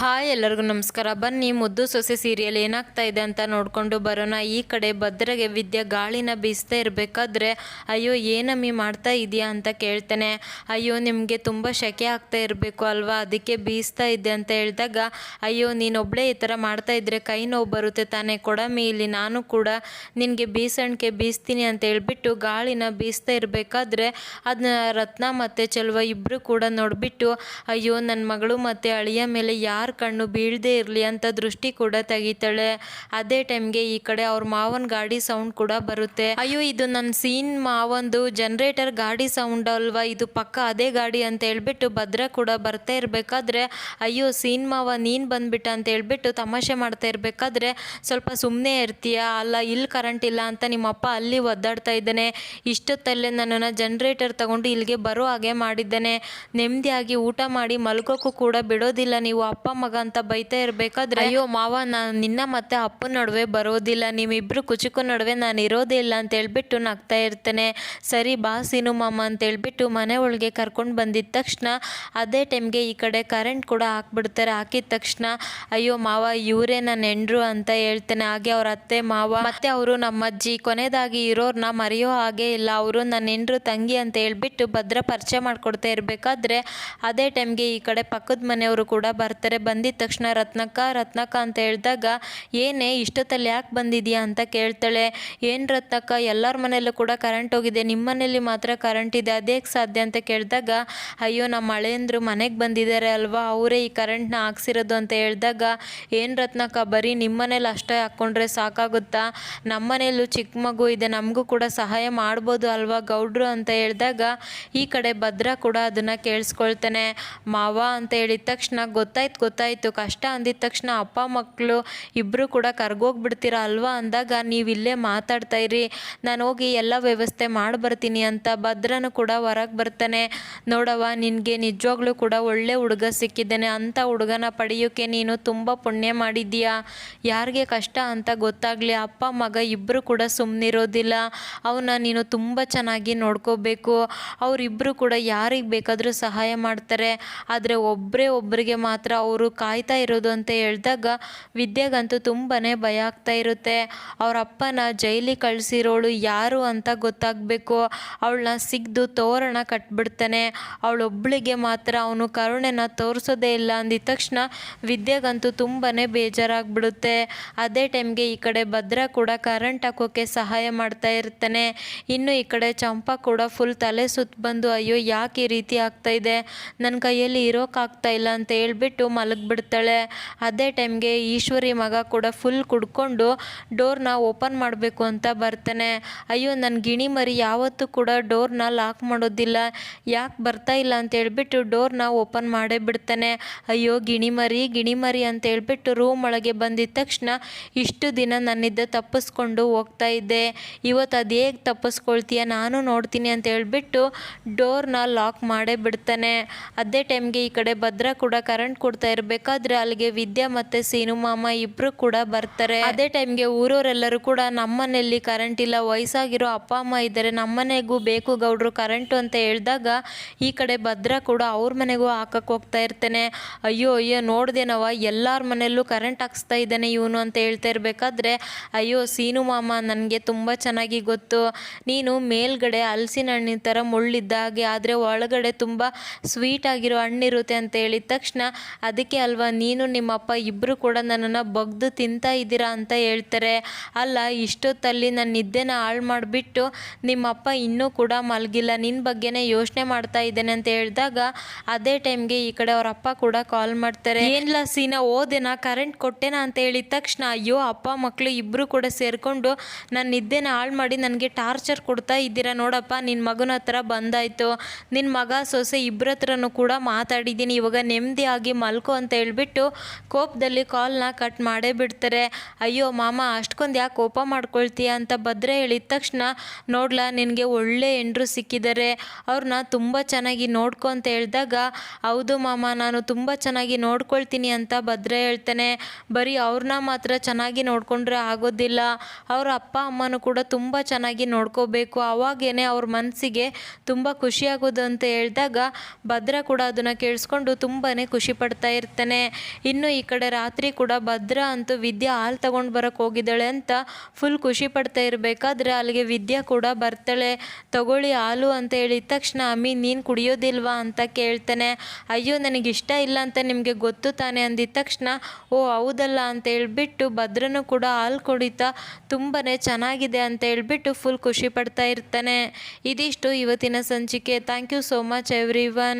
Hi, ಎಲ್ಲರಿಗೂ ನಮಸ್ಕಾರ. ಬನ್ನಿ, ಮುದ್ದು ಸೊಸೆ ಸೀರಿಯಲ್ ಏನಾಗ್ತಾ ಇದೆ ಅಂತ ನೋಡಿಕೊಂಡು ಬರೋಣ. ಈ ಕಡೆ ಭದ್ರಗೆ ವಿದ್ಯೆ ಗಾಳಿನ ಬೀಸ್ತಾ ಇರಬೇಕಾದ್ರೆ, ಅಯ್ಯೋ ಏನಮ್ಮಿ ಮಾಡ್ತಾ ಇದೆಯಾ ಅಂತ ಕೇಳ್ತೇನೆ. ಅಯ್ಯೋ, ನಿಮಗೆ ತುಂಬ ಶೆಕೆ ಆಗ್ತಾ ಇರಬೇಕು ಅಲ್ವಾ? ಅದಕ್ಕೆ ಬೀಸ್ತಾ ಇದೆ ಅಂತ ಹೇಳಿದಾಗ, ಅಯ್ಯೋ ನೀನೊಬ್ಬಳೇ ಈ ಥರ ಮಾಡ್ತಾ ಇದ್ರೆ ಕೈ ನೋವು ಬರುತ್ತೆ ತಾನೇ. ಕೊಡಮ್ಮಿ, ಇಲ್ಲಿ ನಾನು ಕೂಡ ನಿನಗೆ ಬೀಸಣಿಕೆ ಬೀಸ್ತೀನಿ ಅಂತ ಹೇಳ್ಬಿಟ್ಟು ಗಾಳಿನ ಬೀಸ್ತಾ ಇರಬೇಕಾದ್ರೆ ಅದನ್ನ ರತ್ನ ಮತ್ತು ಚೆಲುವ ಇಬ್ಬರು ಕೂಡ ನೋಡಿಬಿಟ್ಟು, ಅಯ್ಯೋ ನನ್ನ ಮಗಳು ಮತ್ತು ಅಳಿಯ ಮೇಲೆ ಯಾರ ಕಣ್ಣು ಬೀಳದೇ ಇರಲಿ ಅಂತ ದೃಷ್ಟಿ ಕೂಡ ತೆಗಿತಾಳೆ. ಅದೇ ಟೈಮ್ಗೆ ಈ ಕಡೆ ಅವ್ರ ಮಾವನ ಗಾಡಿ ಸೌಂಡ್ ಕೂಡ ಬರುತ್ತೆ. ಅಯ್ಯೋ, ಇದು ನನ್ನ ಸೀನ್ ಮಾವಂದು. ಜನರೇಟರ್ ಗಾಡಿ ಸೌಂಡ್ ಅಲ್ವಾ? ಇದು ಪಕ್ಕ ಅದೇ ಗಾಡಿ ಅಂತ ಹೇಳ್ಬಿಟ್ಟು ಭದ್ರ ಕೂಡ ಬರ್ತಾ ಇರಬೇಕಾದ್ರೆ, ಅಯ್ಯೋ, ಸೀನ್ ಮಾವ ನೀನು ಬಂದ್ಬಿಟ್ಟ ಅಂತ ಹೇಳ್ಬಿಟ್ಟು ತಮಾಷೆ ಮಾಡ್ತಾ ಇರಬೇಕಾದ್ರೆ, ಸ್ವಲ್ಪ ಸುಮ್ಮನೆ ಇರ್ತೀಯ? ಅಲ್ಲ ಇಲ್ಲಿ ಕರೆಂಟ್ ಇಲ್ಲ ಅಂತ ನಿಮ್ಮಪ್ಪ ಅಲ್ಲಿ ಒದ್ದಾಡ್ತಾ ಇದ್ದಾನೆ. ಇಷ್ಟೊತ್ತಲ್ಲೇ ನನ್ನನ್ನು ಜನ್ರೇಟರ್ ತಗೊಂಡು ಇಲ್ಲಿಗೆ ಬರೋ ಹಾಗೆ ಮಾಡಿದ್ದಾನೆ. ನೆಮ್ಮದಿಯಾಗಿ ಊಟ ಮಾಡಿ ಮಲ್ಗೋಕ್ಕೂ ಕೂಡ ಬಿಡೋದಿಲ್ಲ. ನೀವು ಅಪ್ಪ ಮಗ ಅಂತ ಬೈತಾ ಇರ್ಬೇಕಾದ್ರೆ ಅಯ್ಯೋ ಮಾವ, ನಾನು ನಿನ್ನ ಮತ್ತೆ ಅಪ್ಪನ ನಡುವೆ ಬರೋದಿಲ್ಲ. ನಿಮ್ಮಿಬ್ರು ಕುಚುಕು ನಡುವೆ ನಾನು ಇರೋದೇ ಇಲ್ಲ ಅಂತ ಹೇಳ್ಬಿಟ್ಟು ನಗ್ತಾ ಇರ್ತಾನೆ. ಸರಿ ಬಾ ಸೀನು ಮಾಮ ಅಂತ ಹೇಳ್ಬಿಟ್ಟು ಮನೆ ಒಳಗೆ ಕರ್ಕೊಂಡು ಬಂದಿದ್ದ ತಕ್ಷಣ ಅದೇ ಟೈಮ್ಗೆ ಈ ಕಡೆ ಕರೆಂಟ್ ಕೂಡ ಹಾಕ್ಬಿಡ್ತಾರೆ. ಹಾಕಿದ ತಕ್ಷಣ ಅಯ್ಯೋ ಮಾವ, ಇವರೇ ನನ್ನ ಹೆಂಡ್ರು ಅಂತ ಹೇಳ್ತಾನೆ. ಹಾಗೆ ಅವ್ರ ಅತ್ತೆ, ಮಾವ ಮತ್ತೆ ಅವರು ನಮ್ಮ ಅಜ್ಜಿ ಕೊನೆಯದಾಗಿ ಇರೋರ್ನ ಮರೆಯೋ ಹಾಗೆ ಇಲ್ಲ. ಅವರು ನನ್ನ ಹೆಂಡ್ರು ತಂಗಿ ಅಂತ ಹೇಳ್ಬಿಟ್ಟು ಭದ್ರ ಪರಿಚಯ ಮಾಡ್ಕೊಡ್ತಾ ಇರಬೇಕಾದ್ರೆ ಅದೇ ಟೈಮ್ಗೆ ಈ ಕಡೆ ಪಕ್ಕದ ಮನೆಯವರು ಕೂಡ ಬರ್ತಾರೆ. ಬಂದಿದ ತಕ್ಷಣ ರತ್ನಕ್ಕ ರತ್ನಕ್ಕ ಅಂತ ಹೇಳಿದಾಗ, ಏನೇ, ಇಷ್ಟೊತ್ತಲ್ಲಿ ಯಾಕೆ ಬಂದಿದ್ಯಾ? ಅಂತ ಕೇಳ್ತಾಳೆ. ಏನು ರತ್ನಕ್ಕ, ಎಲ್ಲರ ಮನೆಯಲ್ಲೂ ಕೂಡ ಕರೆಂಟ್ ಹೋಗಿದೆ. ನಿಮ್ಮ ಮನೆಯಲ್ಲಿ ಮಾತ್ರ ಕರೆಂಟ್ ಇದೆ. ಅದೇಗೆ ಸಾಧ್ಯ? ಅಂತ ಕೇಳಿದಾಗ, ಅಯ್ಯೋ ನಮ್ಮ ಮಳೆಯಂದ್ರು ಮನೆಗೆ ಬಂದಿದ್ದಾರೆ ಅಲ್ವಾ? ಅವರೇ ಈ ಕರೆಂಟ್ನ ಹಾಕ್ಸಿರೋದು ಅಂತ ಹೇಳಿದಾಗ, ಏನು ರತ್ನಕ್ಕ, ಬರೀ ನಿಮ್ಮ ಮನೇಲಿ ಅಷ್ಟೇ ಹಾಕ್ಕೊಂಡ್ರೆ ಸಾಕಾಗುತ್ತಾ? ನಮ್ಮ ಮನೆಯಲ್ಲೂ ಚಿಕ್ಕ ಮಗು ಇದೆ. ನಮಗೂ ಕೂಡ ಸಹಾಯ ಮಾಡ್ಬೋದು ಅಲ್ವಾ ಗೌಡ್ರು? ಅಂತ ಹೇಳಿದಾಗ, ಈ ಕಡೆ ಭದ್ರ ಕೂಡ ಅದನ್ನು ಕೇಳಿಸ್ಕೊಳ್ತಾನೆ. ಮಾವ ಅಂತ ಹೇಳಿದ ತಕ್ಷಣ, ಗೊತ್ತಾಯ್ತು ಗೊತ್ತಾಯ್ತು. ಕಷ್ಟ ಅಂದಿದ ತಕ್ಷಣ ಅಪ್ಪ ಮಕ್ಕಳು ಇಬ್ಬರು ಕೂಡ ಕರ್ಗೋಗ್ಬಿಡ್ತೀರ ಅಲ್ವಾ ಅಂದಾಗ ನೀವು ಇಲ್ಲೇ ಮಾತಾಡ್ತಾ ಇರಿ. ನಾನು ಹೋಗಿ ಎಲ್ಲ ವ್ಯವಸ್ಥೆ ಮಾಡಿ ಬರ್ತೀನಿ ಅಂತ ಭದ್ರನು ಕೂಡ ಹೊರಗೆ ಬರ್ತಾನೆ. ನೋಡವ್ವ, ನಿನಗೆ ನಿಜವಾಗ್ಲೂ ಕೂಡ ಒಳ್ಳೆ ಹುಡುಗ ಸಿಕ್ಕಿದ್ದೇನೆ. ಅಂಥ ಹುಡುಗನ ಪಡೆಯೋಕ್ಕೆ ನೀನು ತುಂಬ ಪುಣ್ಯ ಮಾಡಿದ್ದೀಯಾ? ಯಾರಿಗೆ ಕಷ್ಟ ಅಂತ ಗೊತ್ತಾಗಲಿ. ಅಪ್ಪ, ಮಗ ಇಬ್ಬರು ಕೂಡ ಸುಮ್ಮನಿರೋದಿಲ್ಲ ಅವನ್ನ ನೀನು ತುಂಬ ಚೆನ್ನಾಗಿ ನೋಡ್ಕೋಬೇಕು. ಅವರಿಬ್ಬರು ಕೂಡ ಯಾರಿಗೆ ಬೇಕಾದರೂ ಸಹಾಯ ಮಾಡ್ತಾರೆ. ಆದರೆ ಒಬ್ಬರೇ ಒಬ್ಬರಿಗೆ ಮಾತ್ರ ಅವರು ಕಾಯ್ತಾ ಇರೋದು ಅಂತ ಹೇಳಿದಾಗ ವಿದ್ಯೆಗಂತೂ ತುಂಬಾ ಭಯ ಆಗ್ತಾ ಇರುತ್ತೆ. ಅವ್ರ ಅಪ್ಪನ ಜೈಲಿಗೆ ಕಳಿಸಿರೋಳು ಯಾರು ಅಂತ ಗೊತ್ತಾಗಬೇಕು. ಅವಳನ್ನ ಸಿಗ್ದು ತೋರಣ ಕಟ್ಬಿಡ್ತಾನೆ. ಅವಳೊಬ್ಬಳಿಗೆ ಮಾತ್ರ ಅವನು ಕರುಣೆನ ತೋರಿಸೋದೇ ಇಲ್ಲ ಅಂದಿದ ತಕ್ಷಣ ವಿದ್ಯೆಗಂತೂ ತುಂಬಾ ಬೇಜಾರಾಗ್ಬಿಡುತ್ತೆ. ಅದೇ ಟೈಮ್ಗೆ ಈ ಕಡೆ ಭದ್ರ ಕೂಡ ಕರೆಂಟ್ ಹಾಕೋಕ್ಕೆ ಸಹಾಯ ಮಾಡ್ತಾ ಇರ್ತಾನೆ. ಇನ್ನು ಈ ಕಡೆ ಚಂಪಾ ಕೂಡ ಫುಲ್ ತಲೆ ಸುತ್ತ ಬಂದು, ಅಯ್ಯೋ, ಯಾಕೆ ಈ ರೀತಿ ಆಗ್ತಾ ಇದೆ? ನನ್ನ ಕೈಯಲ್ಲಿ ಇರೋಕ್ಕಾಗ್ತಾ ಇಲ್ಲ ಅಂತ ಹೇಳ್ಬಿಟ್ಟು ಮಲಗಿಬಿಡ್ತಾಳೆ ಅದೇ ಟೈಮ್ಗೆ ಈಶ್ವರಿ ಮಗ ಕೂಡ ಫುಲ್ ಕುಡ್ಕೊಂಡು ಡೋರ್ನ ಓಪನ್ ಮಾಡಬೇಕು ಅಂತ ಬರ್ತಾನೆ. ಅಯ್ಯೋ ನನ್ನ ಗಿಣಿ ಮರಿ ಯಾವತ್ತೂ ಕೂಡ ಡೋರ್ನ ಲಾಕ್ ಮಾಡೋದಿಲ್ಲ. ಯಾಕೆ ಬರ್ತಾ ಇಲ್ಲ ಅಂತ ಹೇಳ್ಬಿಟ್ಟು ಡೋರ್ನ ಓಪನ್ ಮಾಡೇ ಬಿಡ್ತಾನೆ. ಅಯ್ಯೋ, ಗಿಣಿ ಮರಿ ಗಿಣಿ ಮರಿ ಅಂತ ಹೇಳ್ಬಿಟ್ಟು ರೂಮ್ ಒಳಗೆ ಬಂದಿದ್ದ ತಕ್ಷಣ ಇಷ್ಟು ದಿನ ನನ್ನಿದ್ದ ತಪ್ಪಿಸ್ಕೊಂಡು ಹೋಗ್ತಾ ಇದ್ದೆ. ಇವತ್ತು ಅದು ಹೇಗೆ ತಪ್ಪಿಸ್ಕೊಳ್ತೀಯ? ನಾನು ನೋಡ್ತೀನಿ ಅಂತ ಹೇಳ್ಬಿಟ್ಟು ಡೋರ್ನ ಲಾಕ್ ಮಾಡೇ ಬಿಡ್ತಾನೆ. ಅದೇ ಟೈಮ್ಗೆ ಈ ಕಡೆ ಭದ್ರ ಕೂಡ ಕರೆಂಟ್ ಕೊಡ್ತಾ ಇರಬೇಕಾದ್ರೆ ಅಲ್ಲಿಗೆ ವಿದ್ಯಾ ಮತ್ತು ಸೀನು ಮಾಮ ಇಬ್ಬರು ಕೂಡ ಬರ್ತಾರೆ. ಅದೇ ಟೈಮ್ಗೆ ಊರವರೆಲ್ಲರೂ ಕೂಡ ನಮ್ಮನೆಯಲ್ಲಿ ಕರೆಂಟ್ ಇಲ್ಲ, ವಯಸ್ಸಾಗಿರೋ ಅಪ್ಪ, ಅಮ್ಮ ಇದ್ದಾರೆ ನಮ್ಮನೆಗೂ ಬೇಕು ಗೌಡ್ರು ಕರೆಂಟು ಅಂತ ಹೇಳಿದಾಗ ಈ ಕಡೆ ಭದ್ರ ಕೂಡ ಅವ್ರ ಮನೆಗೂ ಹಾಕಕ್ಕೆ ಹೋಗ್ತಾ ಇರ್ತಾನೆ. ಅಯ್ಯೋ ಅಯ್ಯೋ ನೋಡ್ದೇನವ ಎಲ್ಲರ ಮನೆಯಲ್ಲೂ ಕರೆಂಟ್ ಹಾಕ್ಸ್ತಾ ಇದ್ದಾನೆ ಇವನು ಅಂತ ಹೇಳ್ತಾ ಇರಬೇಕಾದ್ರೆ, ಅಯ್ಯೋ, ಸೀನು ಮಾಮ ನನಗೆ ತುಂಬ ಚೆನ್ನಾಗಿ ಗೊತ್ತು. ನೀನು ಮೇಲ್ಗಡೆ ಹಲಸಿನ ಹಣ್ಣಿನ ಥರ ಮುಳ್ಳಿದ್ದ ಹಾಗೆ, ಆದರೆ ಒಳಗಡೆ ತುಂಬ ಸ್ವೀಟ್ ಆಗಿರೋ ಹಣ್ಣಿರುತ್ತೆ ಅಂತ ಹೇಳಿದ ತಕ್ಷಣ ಅದಕ್ಕೆ ಅಲ್ವಾ? ನೀನು ನಿಮ್ಮಪ್ಪ ಇಬ್ಬರು ಕೂಡ ನನ್ನನ್ನು ಬಗ್ದು ತಿಂತಾ ಇದ್ದೀರಾ ಅಂತ ಹೇಳ್ತಾರೆ. ಅಲ್ಲ, ಇಷ್ಟೊತ್ತಲ್ಲಿ ನನ್ನ ನಿದ್ದೆನ ಹಾಳು ಮಾಡಿಬಿಟ್ಟು ನಿಮ್ಮಪ್ಪ ಇನ್ನೂ ಕೂಡ ಮಲಗಿಲ್ಲ. ನಿನ್ನ ಬಗ್ಗೆನೇ ಯೋಚನೆ ಮಾಡ್ತಾ ಇದ್ದೇನೆ ಅಂತ ಹೇಳಿದಾಗ ಅದೇ ಟೈಮ್ಗೆ ಈ ಕಡೆ ಅವ್ರ ಅಪ್ಪ ಕೂಡ ಕಾಲ್ ಮಾಡ್ತಾರೆ. ಏನಿಲ್ಲ ಸೀನಾ, ಓದೇನ? ಕರೆಂಟ್ ಕೊಟ್ಟೆನಾ ಅಂತ ಹೇಳಿದ ತಕ್ಷಣ, ಅಯ್ಯೋ, ಅಪ್ಪ ಮಕ್ಕಳು ಇಬ್ಬರು ಕೂಡ ಸೇರಿಕೊಂಡು ನನ್ನ ನಿದ್ದೆನ ಹಾಳು ಮಾಡಿ ನನಗೆ ಟಾರ್ಚರ್ ಕೊಡ್ತಾ ಇದ್ದೀರಾ ನೋಡಪ್ಪ ನಿನ್ನ ಮಗನ ಹತ್ರ ಬಂದಾಯಿತು. ನಿನ್ನ ಮಗ ಸೊಸೆ ಇಬ್ಬರ ಹತ್ರನೂ ಕೂಡ ಮಾತಾಡಿದ್ದೀನಿ. ಇವಾಗ ನೆಮ್ಮದಿಯಾಗಿ ಮಲ್ಕೋ ಅಂತ ಹೇಳ್ಬಿಟ್ಟು ಕೋಪದಲ್ಲಿ ಕಾಲ್ನ ಕಟ್ ಮಾಡೇ ಬಿಡ್ತಾರೆ. ಅಯ್ಯೋ ಮಾಮ, ಅಷ್ಟೊಂದು ಯಾಕೆ ಕೋಪ ಮಾಡ್ಕೊಳ್ತೀಯ ಅಂತ ಭದ್ರೆ ಹೇಳಿದ ತಕ್ಷಣ, ನೋಡ್ಲಾ, ನಿನಗೆ ಒಳ್ಳೆ ಹೆಂಡ್ರು ಸಿಕ್ಕಿದ್ದಾರೆ ಅವ್ರನ್ನ ತುಂಬ ಚೆನ್ನಾಗಿ ನೋಡ್ಕೊ ಅಂತ ಹೇಳಿದಾಗ, ಹೌದು ಮಾಮ, ನಾನು ತುಂಬ ಚೆನ್ನಾಗಿ ನೋಡ್ಕೊಳ್ತೀನಿ ಅಂತ ಭದ್ರೆ ಹೇಳ್ತಾನೆ. ಬರೀ ಅವ್ರನ್ನ ಮಾತ್ರ ಚೆನ್ನಾಗಿ ನೋಡಿಕೊಂಡ್ರೆ ಆಗೋದಿಲ್ಲ. ಅವ್ರ ಅಪ್ಪ, ಅಮ್ಮನೂ ಕೂಡ ತುಂಬ ಚೆನ್ನಾಗಿ ನೋಡ್ಕೋಬೇಕು. ಆವಾಗೇನೆ ಅವ್ರ ಮನಸ್ಸಿಗೆ ತುಂಬ ಖುಷಿಯಾಗೋದು ಅಂತ ಹೇಳಿದಾಗ, ಭದ್ರ ಕೂಡ ಅದನ್ನು ಕೇಳಿಸ್ಕೊಂಡು ತುಂಬಾ ಖುಷಿ ಪಡ್ತಾ ಇರ್ತಾರೆ ಇರ್ತಾನೆ ಇನ್ನು ಈ ಕಡೆ ರಾತ್ರಿ ಕೂಡ ಭದ್ರ ಅಂತೂ ವಿದ್ಯಾ ಹಾಲು ತಗೊಂಡು ಬರೋಕ್ಕೆ ಹೋಗಿದ್ದಾಳೆ ಅಂತ ಫುಲ್ ಖುಷಿ ಪಡ್ತಾ ಇರಬೇಕಾದ್ರೆ ಅಲ್ಲಿಗೆ ವಿದ್ಯಾ ಕೂಡ ಬರ್ತಾಳೆ. ತಗೊಳ್ಳಿ ಹಾಲು ಅಂತ ಹೇಳಿದ ತಕ್ಷಣ, ಅಮ್ಮಿ, ನೀನು ಕುಡಿಯೋದಿಲ್ವಾ? ಅಂತ ಕೇಳ್ತಾನೆ. ಅಯ್ಯೋ ನನಗೆ ಇಷ್ಟ ಇಲ್ಲ ಅಂತ ನಿಮಗೆ ಗೊತ್ತು ತಾನೆ? ಅಂದಿದ ತಕ್ಷಣ, ಓ, ಹೌದಲ್ಲ ಅಂತ ಹೇಳ್ಬಿಟ್ಟು ಭದ್ರನು ಕೂಡ ಹಾಲು ಕುಡಿತಾ ತುಂಬಾ ಚೆನ್ನಾಗಿದೆ ಅಂತ ಹೇಳ್ಬಿಟ್ಟು ಫುಲ್ ಖುಷಿ ಪಡ್ತಾ ಇರ್ತಾನೆ. ಇದಿಷ್ಟು ಇವತ್ತಿನ ಸಂಚಿಕೆ. Thank you so much everyone